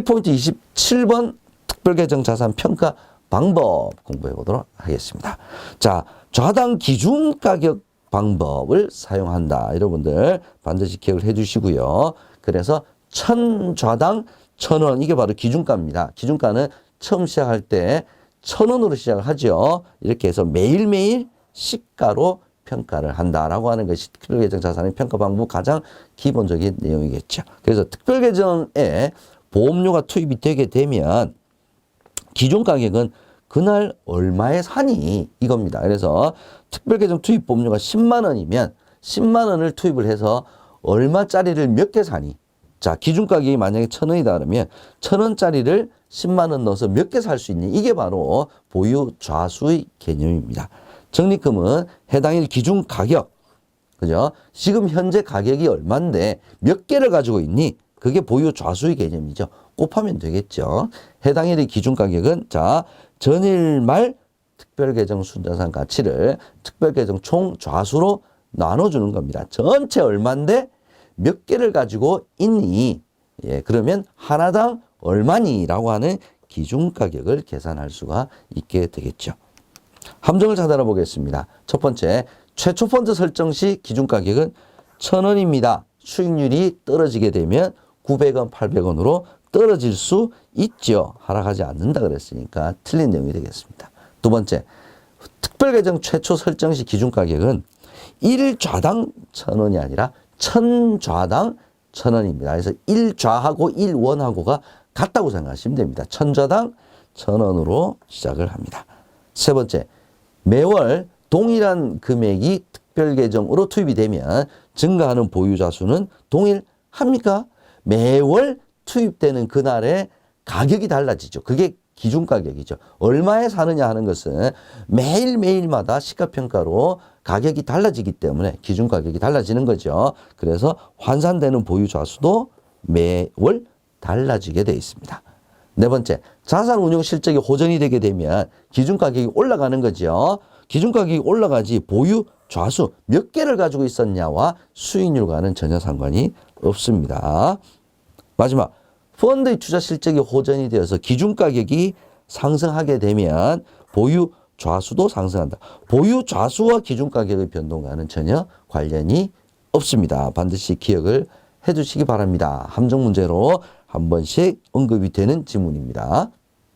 키포인트 27번 특별계정 자산 평가 방법 공부해 보도록 하겠습니다. 자, 좌당 기준 가격 방법을 사용한다. 여러분들 반드시 기억을 해 주시고요. 그래서 천 좌당 천 원 이게 바로 기준가입니다. 기준가는 처음 시작할 때 천 원으로 시작을 하죠. 이렇게 해서 매일매일 시가로 평가를 한다라고 하는 것이 특별계정 자산의 평가 방법 가장 기본적인 내용이겠죠. 그래서 특별계정에 보험료가 투입이 되게 되면 기존 가격은 그날 얼마에 사니 이겁니다. 그래서 특별계정 투입 보험료가 10만 원이면 10만 원을 투입을 해서 얼마짜리를 몇 개 사니? 자, 기준 가격이 만약에 천 원이다 그러면 천 원짜리를 10만 원 넣어서 몇 개 살 수 있니? 이게 바로 보유 좌수의 개념입니다. 적립금은 해당일 기준 가격, 그죠? 지금 현재 가격이 얼마인데 몇 개를 가지고 있니? 그게 보유 좌수의 개념이죠. 곱하면 되겠죠. 해당일의 기준 가격은 자 전일 말 특별계정 순자산 가치를 특별계정 총 좌수로 나눠주는 겁니다. 전체 얼마인데 몇 개를 가지고 있니? 예, 그러면 하나당 얼마니라고 하는 기준 가격을 계산할 수가 있게 되겠죠. 함정을 찾아라 보겠습니다. 첫 번째, 최초 펀드 설정 시 기준 가격은 천 원입니다. 수익률이 떨어지게 되면 900원, 800원으로 떨어질 수 있죠. 하락하지 않는다 그랬으니까 틀린 내용이 되겠습니다. 두 번째, 특별계정 최초 설정 시 기준 가격은 1좌당 천 원이 아니라 천좌당 천 원입니다. 그래서 1좌하고 1원하고가 같다고 생각하시면 됩니다. 천좌당 천 원으로 시작을 합니다. 세 번째, 매월 동일한 금액이 특별계정으로 투입이 되면 증가하는 보유자 수는 동일합니까? 매월 투입되는 그날의 가격이 달라지죠. 그게 기준 가격이죠. 얼마에 사느냐 하는 것은 매일매일마다 시가평가로 가격이 달라지기 때문에 기준 가격이 달라지는 거죠. 그래서 환산되는 보유자 수도 매월 달라지게 되어 있습니다. 네 번째, 자산 운용 실적이 호전이 되게 되면 기준 가격이 올라가는 거죠. 기준 가격이 올라가지 보유 좌수 몇 개를 가지고 있었냐와 수익률과는 전혀 상관이 없습니다. 마지막, 펀드의 투자 실적이 호전이 되어서 기준 가격이 상승하게 되면 보유 좌수도 상승한다. 보유 좌수와 기준 가격의 변동과는 전혀 관련이 없습니다. 반드시 기억을 해 두시기 바랍니다. 함정 문제로 한 번씩 언급이 되는 지문입니다.